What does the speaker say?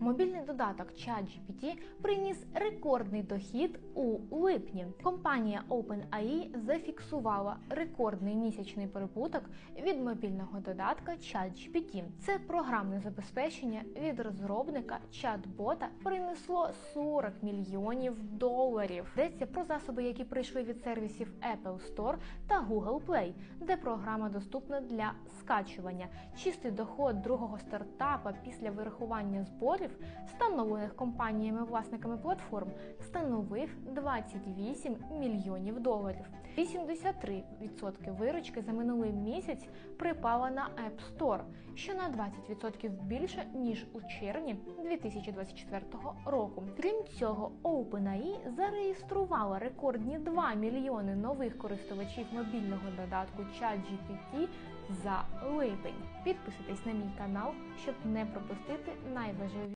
Мобільний додаток ChatGPT приніс рекордний дохід у липні. Компанія OpenAI зафіксувала рекордний місячний прибуток від мобільного додатка ChatGPT. Це програмне забезпечення від розробника чат-бота принесло 40 мільйонів доларів. Йдеться про засоби, які прийшли від сервісів Apple Store та Google Play, де програма доступна для скачування. Чистий доход другого стартапа після вирахування зборів, встановлених компаніями-власниками платформ, становив 28 мільйонів доларів. 83% виручки за минулий місяць припала на App Store, що на 20% більше ніж у червні 2024 року. Крім цього, OpenAI зареєструвала рекордні 2 мільйони нових користувачів мобільного додатку ChatGPT за липень. Підписуйтесь на мій канал, щоб не пропустити найважливіші